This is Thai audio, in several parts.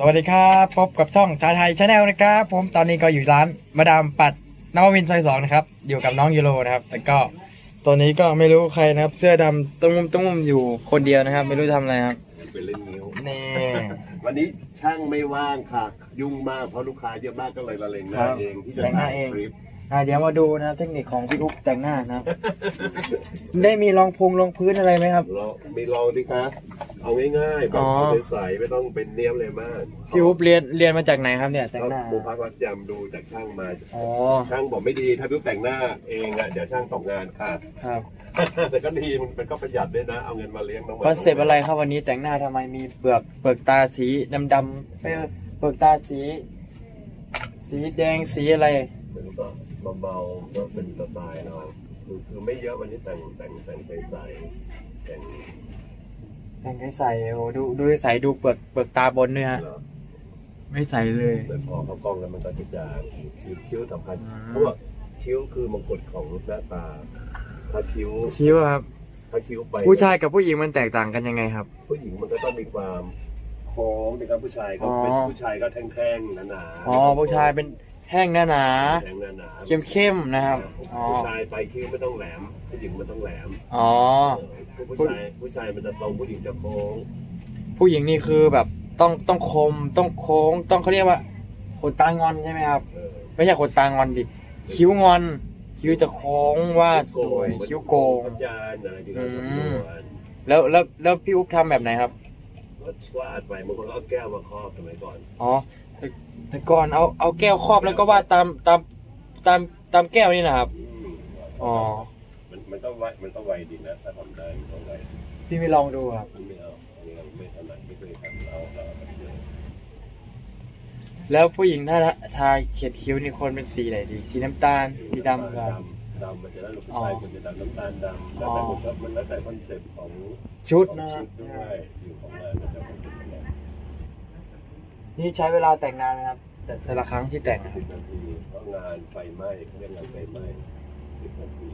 สวัสดีครับพบกับช่องชาไทยชาแนลนะครับ ผมตอนนี้ก็อยู่ร้านมาดามปัดนวมินทร์ซอยสองนะครับ อยู่กับน้องยูโรนะครับแล้วก็ตัวนี้ก็ไม่รู้ใครนะครับ เสื้อดำตุ้มตุ้มอยู่คนเดียวนะครับ ไม่รู้ทำอะไรครับไปเล่นนิ้ว นี่ วันนี้ช่างไม่ว่างค่ะ ยุ่งมากเพราะลูกค้าเยอะมากก็เลยละเลงหน้าเองที่จะถ่ายคลิป อะเดี๋ยวมาดูนะครับเทคนิคของพี่อุ๊บแต่งหน้านะครับ ได้มีรองพุงรองพื้นอะไรไหมครับ เรามีลองดิคะเอาง่ายๆแบบอ๋อ ใสๆไม่ต้องเป็นเนี้ยมเลยมากพี่อุ๊บเรียนเรียนมาจากไหนครับเนี่ยแต่งหน้าครูพักรักจำดูจากช่างมา อ๋อช่างบอกไม่ดีถ้าพี่แต่งหน้าเองอะเดี๋ยวช่างตกงานค่ะ ครับแต่ก็ดีมันก็ประหยัดด้วยนะ เอาเงินมาเลี้ยงน้องหมาคอนเซปต์อะไรครับวันนี้แต่งหน้าทำไมมีเปลือกเปลือกตาสีดำๆเอ้ยเปลือกตาสี สีแดงสีอะไรมันก็ เบาๆก็เป็นสไตล์เราคือคือไม่เยอะวันนี้แต่งแต่งแต่งใสๆแต่งแต่งให้ใส่โอ้ดูดูใส่ดูเปลือกเปลือกตาบนเนี่ยฮะเหรอไม่ใส่เลยแต่พอเขากล้องแล้วมันก็จะจางคิ้วคิ้วสำคัญอืมเพราะว่าคิ้วคือมงกุฎของหน้าตาถ้าคิ้วคิ้วครับถ้าคิ้วไป ผู้ชายกับผู้หญิงมันแตกต่างกันยังไงครับ ผู้หญิงมันก็ต้องมีความโค้งนะครับผู้ชายก็เป็นอ๋อผู้ชายก็แท่งๆหนาๆอ๋อผู้ชายเป็น แห้งหนาหนาแท่งหนาๆเข้มเข้มๆนะครับ อ๋อ ผู้ชายไปคิ้วไม่ต้องแหลม ผู้หญิงมันต้องแหลมอ๋อ ผู้ชายผู้ชายมันจะตรงผู้หญิงจะโค้งผู้หญิงนี่คือแบบต้องต้องคมต้องโค้งต้องเขาเรียกว่าขนตางอนใช่ไหมครับ เออไม่ใช่ขนตางอนดิ คิ้วงอน คิ้วจะโค้งวาดสวย คิ้วโกง อาจารย์อะไรที่เราสำนวนแล้วแล้วแล้วพี่อุ๊บทำแบบไหนครับ ก็วาดไปบางคนก็เอาแก้วมาครอบสมัยก่อน อ๋อ แต่แต่ก่อนเอาเอาแก้วครอบแล้วก็วาดตามตามตามตามแก้วนี่นะครับอืมอ๋อ มันมันต้องไวมันต้องไวดีนะถ้าทำได้มันต้องไวพี่ไม่ลองดูครับ มันไม่เอาอันนี้เราไม่ถนัดไม่เคยทำเราเราแบบเดียวแล้วผู้หญิงถ้าทาเขียนคิ้วนี่คนเป็นสีไหนดี สีน้ำตาล สีดำครับดำมันจะได้ลูกผู้ชายคนจะดำน้ำตาลดำแล้วแต่คนชอบมันแล้วแต่คอนเซ็ปต์ของชุดของนะครัชุบดด้วยอยู่ของงานมันจะเป็นยังไง นี่ใช้เวลาแต่งนานไหมครับแต่แต่ละครั้งที่แต่งอะสิบนาทีเพราะงานไฟไหม้เขาเรียกงานไฟไหม้สิบนาที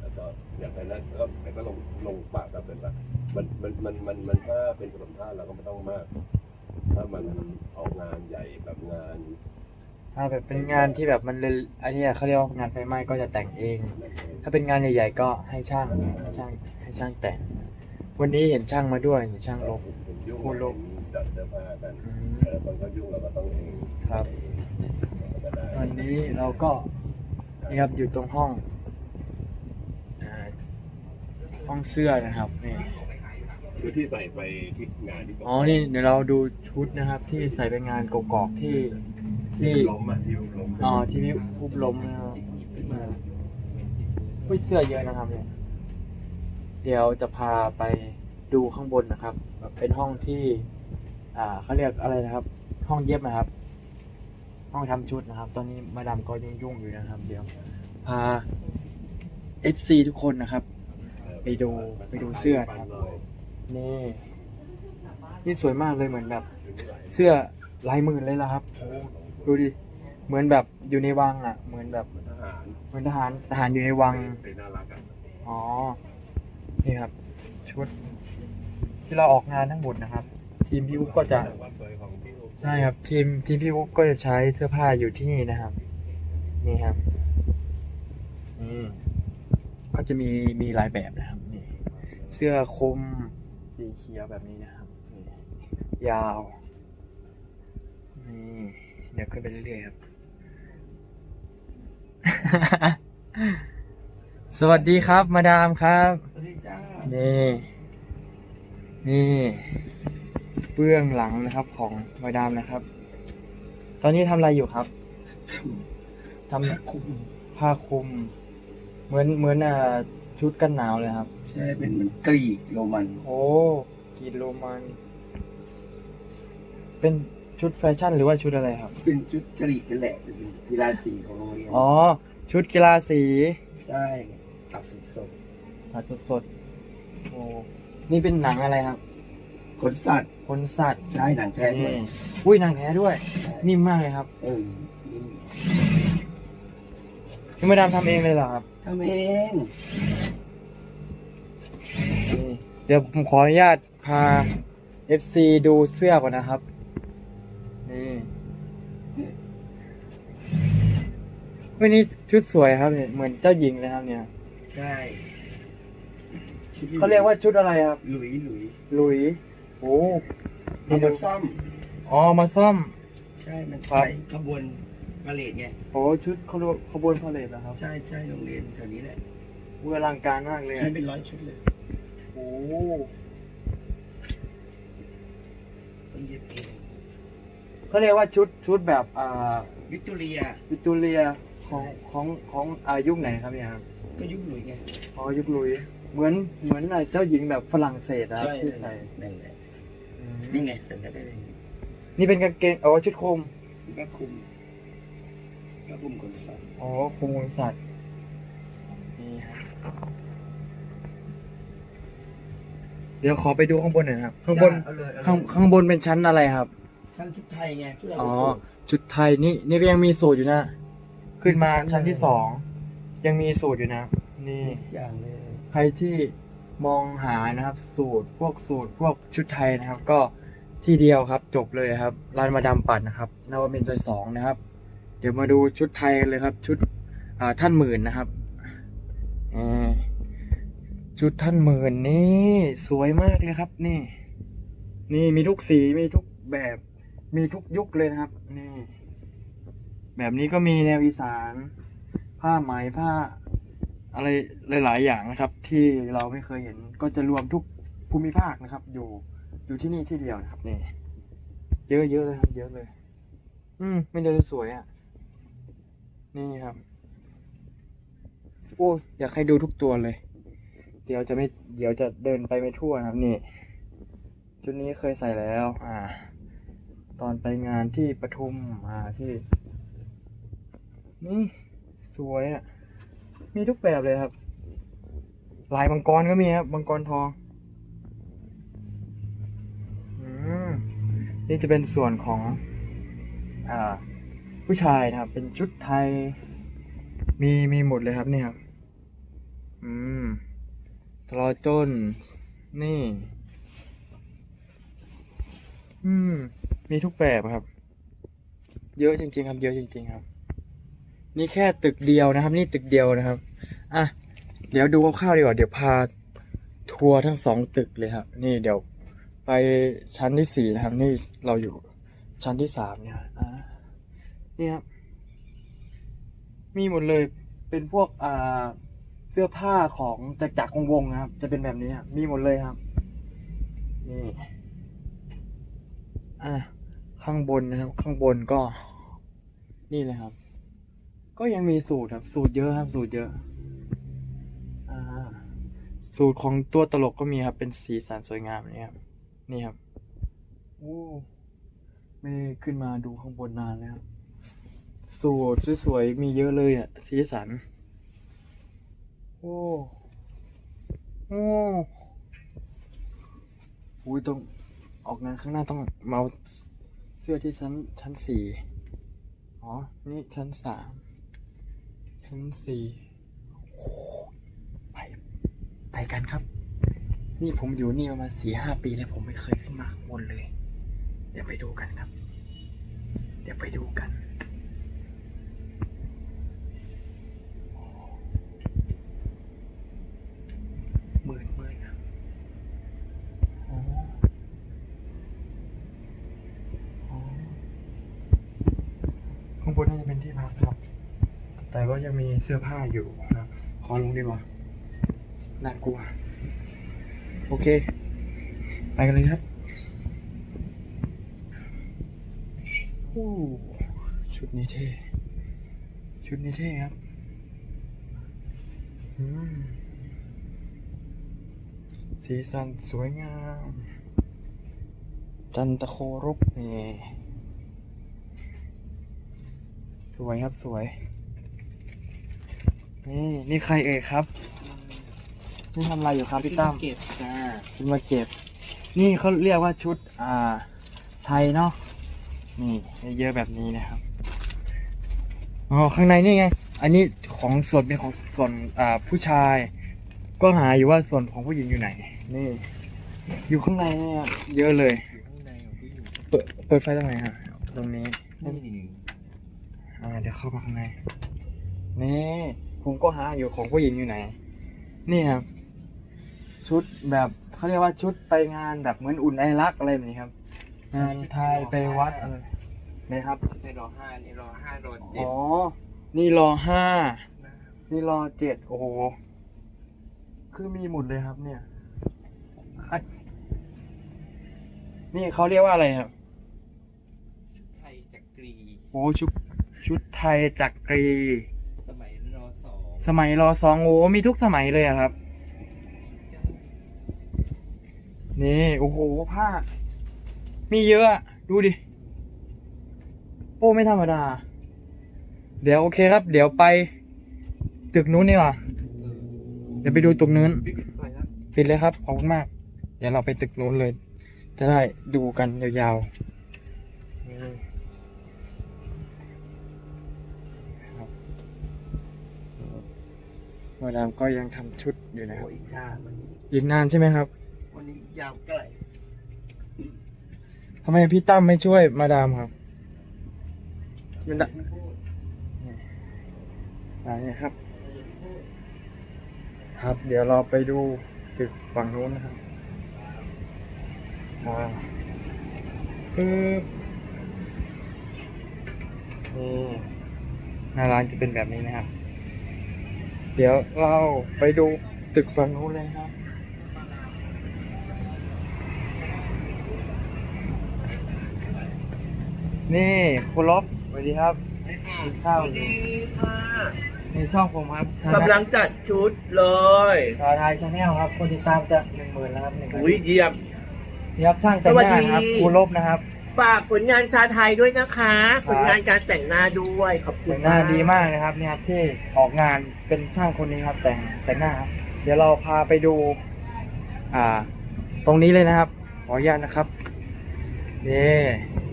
แล้วก็อย่างไรนั้นก็แต่ก็ลงลงปากก็เป็นแบบมันมันมันมันมันถ้าเป็นขนมท่าเราก็ไม่ต้องมาก ถ้ามันออกงานใหญ่แบบงานถ้าแบบเป็นงานที่แบบมันเลยอันนี้เขาเรียกว่างานไฟไหม้ก็จะแต่งเองถ้าเป็นงานใหญ่ๆก็ให้ช่างให้ช่างให้ช่างแต่ง วันนี้เห็นช่างมาด้วยเห็นช่างลงผมยุ่งคุณลูก จัดเสื้อผ้ากันอืมแต่คนก็ยุ่งเราก็ต้องเองครับก็ได้ วันนี้เราก็นี่ครับอยู่ตรงห้องอ่าห้องเสื้อนะครับนี่ชุดที่ใส่ไปที่งานที่อ๋อนี่เดี๋ยวเราดูชุดนะครับ ที่ใส่ไปงานกอกๆที่ที่ ล้มอะที่ล้มอ๋อที่พี่อุบลมนะครับอ่าอุ้ยเสื้อเยอะนะครับเนี่ย เดี๋ยวจะพาไปดูข้างบนนะครับ เป็นห้องที่ อ่าเขาเรียกอะไรนะครับ ห้องเย็บนะครับ ห้องทำชุดนะครับ ตอนนี้มาดามก็ยุ่งๆอยู่นะครับ เดี๋ยวพา FC ทุกคนนะครับ ไปดูไปดูเสื้อนะครับนี่นี่สวยมากเลยเหมือนแบบ เสื้อลายหมื่นเลยละครับดูดิเหมือนแบบอยู่ในวังอะ เหมือนแบบเหมือนทหารทหารอยู่ในวังอ๋อนี่ครับ ชุดที่เราออกงานทั้งหมดนะครับ ทีมพี่อุ๊บก็จะความสวยของพี่อุ๊บใช่ครับ ทีมทีมพี่อุ๊บก็จะใช้เสื้อผ้าอยู่ที่นี่นะครับ นี่ครับนี่ก็จะมีมีหลายแบบนะครับนี่เสื้อคลุมสีเขียวแบบนี้นะครับนี่ยาวนี่เดี๋ยวขึ้นไปเรื่อยๆครับ สวัสดีครับ มาดามครับนี่ นี่ เบื้องหลังนะครับของมาดามนะครับ ตอนนี้ทำอะไรอยู่ครับทำคุมผ้าคลุม เหมือนเหมือนอ่าชุดกันหนาวเลยครับ ใช่เป็นเหมันกรีกโรมัน โอ้กรีดโรมัน เป็นชุดแฟชั่นหรือว่าชุดอะไรครับ เป็นชุดกรีกนั่นแหละเป็นกีฬาสีของโรงเรียนอ๋อ ชุดกีฬาสี ใช่ตัดสดตัดสดๆโอ้นี่เป็นหนังอะไรครับๆ ขนสัตว์คนสัตว์ใช่หนังแท้ด้วยนี่อุ้ยหนังแท้ด้วย นิ่มมากเลยครับเออนี่นี่มาดามทำเองเลยเหรอครับทำเองนี่เดี๋ยวผมขออนุญาตพา FC ดูเสื้อก่อนนะครับนี่วันนี้ชุดสวยครับเนี่ยเหมือนเจ้าหญิงเลยครับเนี่ยใช่ชุดเขาเรียกว่าชุดอะไรครับ หลุยหลุยหลุย โอ้เอามาซ่อม อ๋อ มาซ่อม ใช่ มันครับใส่ขบวนพาเลทไง โอ้ชุดขบวนขบวนพาเลทนะครับใช่ใช่โรงเรียนแถวนี้แหละเวอลังการมากเลยใช้อะเป็นร้อยชุดเลยโอ้ต้องเย็บเองเขาเรียกว่าชุดชุดแบบอ่าวิกตอเรีย วิกตอเรียของใช่ ของของอายุคไหนครับเนี่ยครับก็ยุคหลุยไง อ๋อยุคหลุย เหมือนเหมือนอะไรเจ้าหญิงแบบฝรั่งเศสนะครับใช่ที่นั่นแหใส่ละนั่นแหละอืม นี่ไงแต่ได้เลยนี่เป็นกางเกงอ๋อชุดโคมก็คุมก็คุมคนใส่อ๋อโคมของสัตว์นี่ฮะเดี๋ยวขอไปดูข้างบนหน่อยนะครับข้างบนเอาเลยเอเลยข้างข้างบนเป็นชั้นอะไรครับชั้นชุดไทยไงที่เราอ๋อไปส่งชุดไทยนี่นี่ก็ยังมีสูตรอยู่นะ ขึ้นมาชั้นที่สองยังมีสูตรอยู่นะ นี่ อย่างเลย ใครที่ มองหานะครับสูตรพวกสูตรพวกชุดไทยนะครับ ก็ที่เดียวครับจบเลยครับร้านมาดามปัดนะครับนวมินทร์ซอยสองนะครับ เดี๋ยวมาดูชุดไทยกันเลยครับ ชุดท่านหมื่นนะครับชุดท่านหมื่นนี่สวยมากเลยครับ นี่ นี่มีทุกสีมีทุกแบบมีทุกยุคเลยนะครับ นี่ แบบนี้ก็มีแนวอีสาน ผ้าไหมผ้า อะไรหลาย ๆ อย่างนะครับ ที่เราไม่เคยเห็นก็จะรวมทุกภูมิภาคนะครับ อยู่อยู่ที่นี่ที่เดียวนะครับนี่เยอะเยอะเลยครับ เยอะเลย อืมไม่เดียวจะสวยอะ นี่ครับ โอ้อยากให้ดูทุกตัวเลย เดี๋ยวจะไม่ เดี๋ยวจะเดินไปไม่ทั่วนะครับ นี่ ชุดนี้เคยใส่แล้ว อ่า ตอนไปงานที่ปทุม อ่าที่ นี่ สวยอะ มีทุกแบบเลยครับ ลายมังกรก็มีครับมังกรทองอืมนี่จะเป็นส่วนของอ่าผู้ชายนะครับ เป็นชุดไทย มีมีหมดเลยครับนี่ครับ อืมตลอจน นี่ อืม มีทุกแบบครับ เยอะจริง ๆ ครับ เยอะจริง ๆ ครับ นี่แค่ตึกเดียวนะครับ นี่ตึกเดียวนะครับ อะเดี๋ยวดูคร่าวๆดีกว่า เดี๋ยวพาทัวร์ทั้งสองตึกเลยครับ นี่เดี๋ยวไปชั้นที่สี่นะครับ นี่เราอยู่ชั้นที่สามเนี่ยอะนี่ครับ มีหมดเลยเป็นพวกอ่าเสื้อผ้าของจากจากวงวงนะครับ จะเป็นแบบนี้ครับมีหมดเลยครับ นี่อะข้างบนนะครับ ข้างบนก็ นี่เลยครับ ก็ยังมีสูตรครับ สูตรเยอะครับ สูตรเยอะ สูตรของตัวตลกก็มีครับ เป็นสีสันสวยงามนี่ครับ นี่ครับโอ้ไม่ได้ขึ้นมาดูข้างบนนานแล้วครับสูตรสวยๆมีเยอะเลยอะ สีสัน โอ้โอ้อุ้ยต้องออกงานข้างหน้าต้องเมาเสื้อที่ชั้นชั้นสี่อ๋อ นี่ชั้นสามชั้นสี่โอ้ไป ไปกันครับ นี่ผมอยู่นี่ประมาณสี่ห้าปีแล้วผมไม่เคยขึ้นมาข้างบนเลย เดี๋ยวไปดูกันครับ เดี๋ยวไปดูกันหมื่นหมื่นครับอ๋ออ๋อข้างบนน่าจะเป็นที่พักครับ แต่ก็ยังมีเสื้อผ้าอยู่นะขอลงดีกว่า น่ากลัว โอเค ไปกันเลยครับโอ้ชุดนี้เท่ชุดนี้เท่ครับสีสันสวยงาม จันตะโครบนี่สวยครับสวย นี่ นี่ใครเอ่ยครับ นี่ทำอะไรอยู่ครับพี่ตั้มเก็บจ้าคุณมาเก็บ นี่เขาเรียกว่าชุดอ่าไทยเนาะนี่เยอะแบบนี้นะครับอ๋อข้างในนี่ไง อันนี้ของส่วนเป็นของส่วนอ่าผู้ชาย ก็หาอยู่ว่าส่วนของผู้หญิงอยู่ไหน นี่ อยู่ข้างในเนี่ยเยอะเลยเปิดเปิดไฟตรงไหนฮะตรงนี้นี่นี่นี่อ่าเดี๋ยวเข้ามาข้างในนี่ผมก็หาอยู่ของผู้หญิงอยู่ไหน นี่ครับ ชุดแบบเขาเรียกว่าชุดไปงานแบบเหมือนอุ่นไอรักอะไรแบบนี้ครับ งานไทยไปวัดอะไรนะครับในรอห้านี่รอห้ารอเจ็ดอ๋อ นี่รอห้านี่รอเจ็ดโอ้โหคือมีหมดเลยครับเนี่ยอะนี่เขาเรียกว่าอะไรครับไทยจักรีโอ้ชุดชุดไทยจักรี สมัยรอสองสมัยรอสองโอ้มีทุกสมัยเลยอะครับ นี่โอ้โหผ้า มีเยอะ ดูดิ โอ้ไม่ธรรมดา เดี๋ยวโอเคครับ เดี๋ยวไป ตึกนู้นนี่ว่ะเดี๋ยวไปดูตึกนู้นบิ๊กไฟแล้วปิดเลยครับขอบคุณมาก เดี๋ยวเราไปตึกนู้นเลย จะได้ดูกันยาวๆมาดามก็ยังทำชุดอยู่นะครับโอ้ยยากวันนี้อีกนานใช่ไหมครับ นนี้ยาวไกลทำไมพี่ตั้มไม่ช่วยมาดามครับมันได้อันนี้ครับ ครับ เดี๋ยวเราไปดูตึกฝั่งนู้นนะครับมาปึ๊บนี่หน้าร้านจะเป็นแบบนี้นะครับ เดี๋ยวเราไปดูตึกฝั่งนู้นเลยครับ นี่คุณลบสวัสดีครับกินข้าวอยู่ในช่องผมครับกำลังจัดชุดเลยชาวไทยชาแนลครับ คนติดตามจะหนึ่งหมื่นแล้วครับหนึ่งหมื่นอุ้ยเยี่ยมนี่ครับช่างแต่งหน้าครับสวัสดีคุณลบนะครับฝากผลงานชาไทยด้วยนะคะ ผลงานการแต่งหน้าด้วยขอบคุณแต่งหน้าดีมากนะครับเนี่ยครับที่ออกงานเป็นช่างคนนี้ครับ แต่งแต่งหน้าครับเดี๋ยวเราพาไปดู อ่า ตรงนี้เลยนะครับ ขออนุญาตนะครับนี่นี่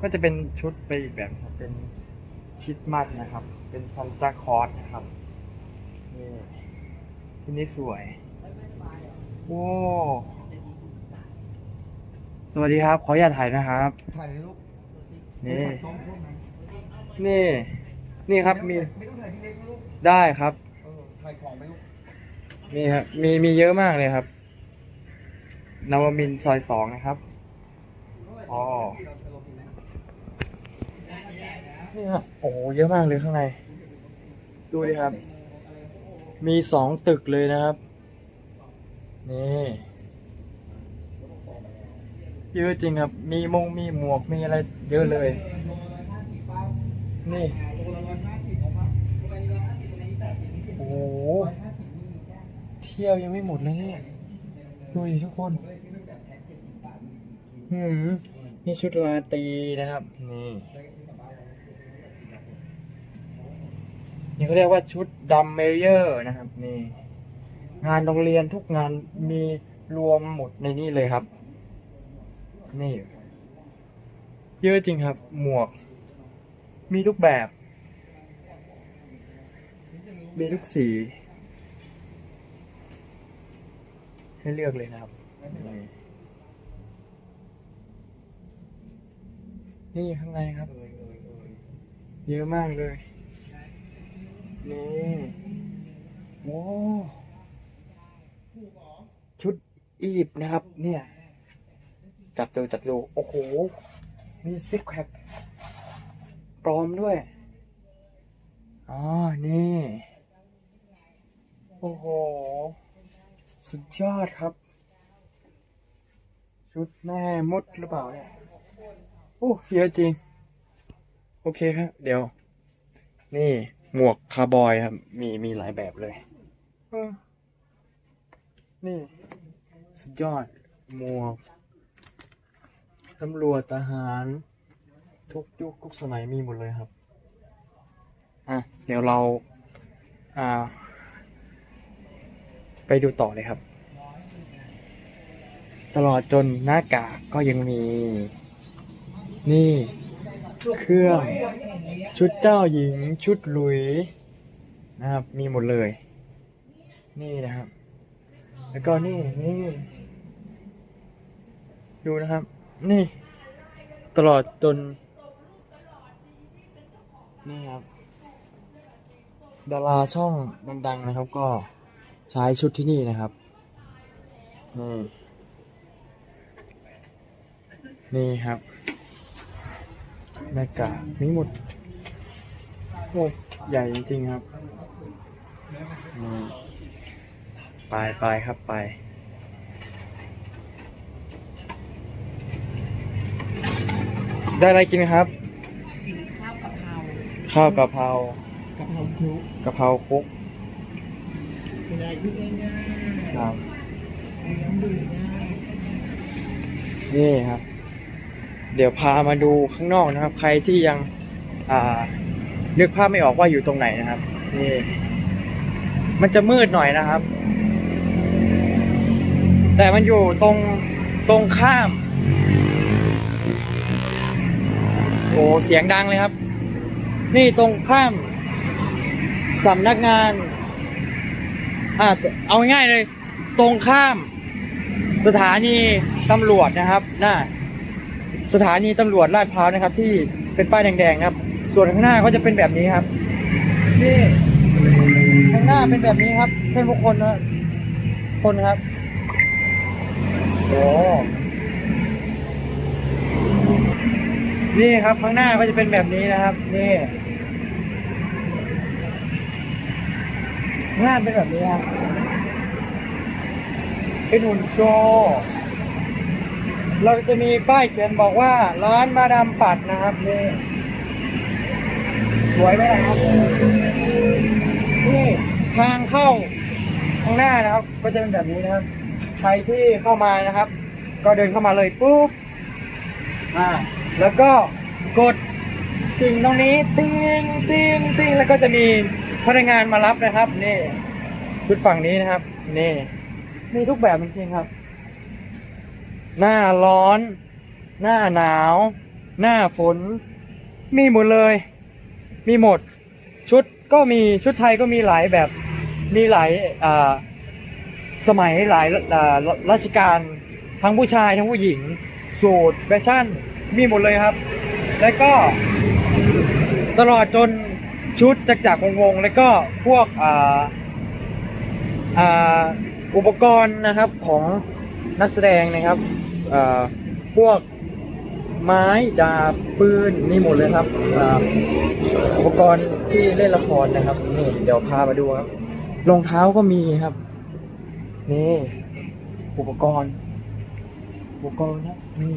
ก็จะเป็นชุดไปอีกแบบครับ เป็นชิดมัดนะครับ เป็นซันตาคลอสนะครับ นี่ที่นี่สวย โอ้ สวัสดีครับ ขออนุญาตถ่ายนะครับ ถ่ายเลยลูกนี่ถ่ายท้องพวกนั้นนี่ นี่ครับ มี ไม่ต้องถ่ายพี่เล็กนะลูกได้ครับ เออถ่ายของไหมลูกนี่ครับ มีมีเยอะมากเลยครับ นวมินทร์ซอยสองนะครับ อ๋อ นี่ครับโอ้โหเยอะมากเลยข้างใน ดูดิครับ มีสองตึกเลยนะครับ นี่เยอะจริงครับ มีมงมีหมวกมีอะไรเยอะเลย นี่ โอ้โห เที่ยวยังไม่หมดเลยเนี่ย ดูดิทุกคนหืมนี่ชุดราตรีนะครับ นี่ นี่เขาเรียกว่าชุดดัมเมเยอร์นะครับนี่งานโรงเรียนทุกงานมีรวมหมดในนี่เลยครับ นี่ เยอะจริงครับ หมวก มีทุกแบบ มีทุกสี ให้เลือกเลยนะครับ นี่นี่ข้างในครับ เยอะมากเลย นี่โอ้ชุดอีบนะครับ เนี่ย จับดูจับดูโอ้โห มีซิกแพคปลอมด้วย อ๋อ นี่ โอ้โห สุดยอดครับ ชุดแม่มดหรือเปล่าเนี่ย โอ้เยอะจริง โอเคครับ เดี๋ยว นี่ หมวกคาร์บอยครับ มีมีหลายแบบเลยเออนี่ สุดยอด หมวกตำรวจทหาร ทุกยุคทุกสมัยมีหมดเลยครับ อะ เดี๋ยวเรา อ่า ไปดูต่อเลยครับ ตลอดจนหน้ากากก็ยังมี นี่ เครื่อง ชุดเจ้าหญิง ชุดหลุยนะครับ มีหมดเลย นี่นะครับ แล้วก็นี่นี่ดูนะครับ นี่ ตลอดจน นี่ครับ ดาราช่องดังๆนะครับ ก็ใช้ชุดที่นี่นะครับนี่นี่ครับ แม่กามีหมดโอ้ใหญ่จริงๆครับนี่ไปไปครับไปได้อะไรกินครับ ข้าวกะเพราข้าวกะเพรากะเพราคลุกกะเพราคลุกเป็นอะไรที่ง่ายครับๆเลี้ยงดูง่ายนี่ครับ เดี๋ยวพามาดูข้างนอกนะครับ ใครที่ยังนึกภาพไม่ออกว่าอยู่ตรงไหนนะครับนี่มันจะมืดหน่อยนะครับ แต่มันอยู่ตรงตรงข้าม โอ้เสียงดังเลยครับ นี่ตรงข้ามสำนักงานอ่าเอาง่ายๆเลย ตรงข้ามสถานีตำรวจนะครับน่า สถานีตำรวจลาดพร้าวนะครับ ที่เป็นป้ายแดงๆครับ ส่วนข้างหน้าก็จะเป็นแบบนี้ครับนี่ข้างหน้าเป็นแบบนี้ครับเพื่อนทุกคนนะคนครับโอ้นี่ครับข้างหน้าก็จะเป็นแบบนี้นะครับ นี่หน้าเป็นแบบนี้ครับเป็นหุ่นโชว์ เราจะมีป้ายเขียนบอกว่า ร้านมาดามปัดนะครับนี่สวยไหมครับนี่ทางเข้าข้างหน้านะครับ ก็จะเป็นแบบนี้นะครับ ใครที่เข้ามานะครับ ก็เดินเข้ามาเลยปุ๊บอ่าแล้วก็กดสิ่งตรงนี้ติ้งติ้งติ้งแล้วก็จะมีพนักงานมารับนะครับนี่ชุดฝั่งนี้นะครับ นี่ มีทุกแบบจริงๆครับ หน้าร้อน หน้าหนาว หน้าฝน มีหมดเลย มีหมด ชุดก็มีชุดไทยก็มีหลายแบบ มีหลายสมัยหลายราชการทั้งผู้ชายทั้งผู้หญิง สูตรแฟชั่น มีหมดเลยครับ แล้วก็ตลอดจนชุดจักรจักวงศ์แล้วก็พวกอ,อุปกรณ์นะครับของนักแสดงนะครับ พวกไม้ดาบปืนมีหมดเลยครับอุปกรณ์ที่เล่นละครนะครับนี่เดี๋ยวพามาดูครับรองเท้าก็มีครับ นี่อุปกรณ์อุปกรณ์ครับนี่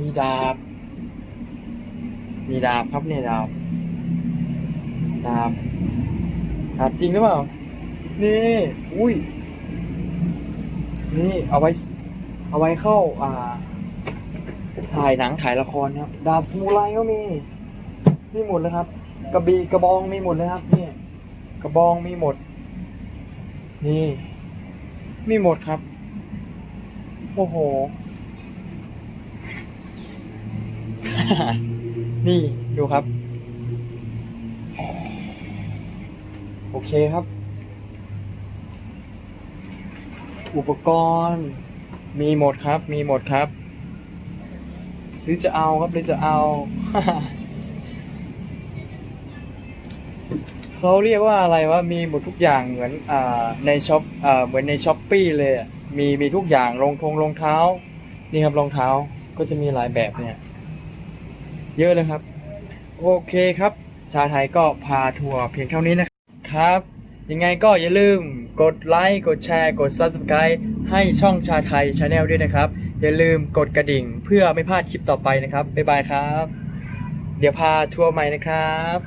มีดาบ มีดาบครับเนี่ยดาบดาบดาบจริงหรือเปล่า นี่ อุ้ย นี่เอาไว้ เอาไว้เข้าอ่าถ่ายหนังถ่ายละครครับ ดาบสมุไรก็มี มีหมดเลยครับ กระบี่กระบองมีหมดเลยครับนี่กระบองมีหมด นี่ มีหมดครับ โอ้โห นี่ดูครับ โอเคครับ อุปกรณ์ มีหมดครับ มีหมดครับ หรือจะเอาครับหรือจะเอา เขาเรียกว่าอะไรว่ามีหมดทุกอย่างเหมือนอในช็อปอเหมือนในช้อปปี้เลยมีมีทุกอย่างรองทงรองเท้า นี่ครับรองเท้าก็จะมีหลายแบบเนี่ย เยอะเลยครับ โอเคครับ ชาไทยก็พาทัวร์เพียงเท่านี้นะครับ ยังไงก็อย่าลืมกดไลค์กดแชร์กด Subscribe ให้ช่องชาไทยชาแนลด้วยนะครับ อย่าลืมกดกระดิ่งเพื่อไม่พลาดคลิปต่อไปนะครับ บ๊ายบายครับ เดี๋ยวพาทัวร์ใหม่นะครับ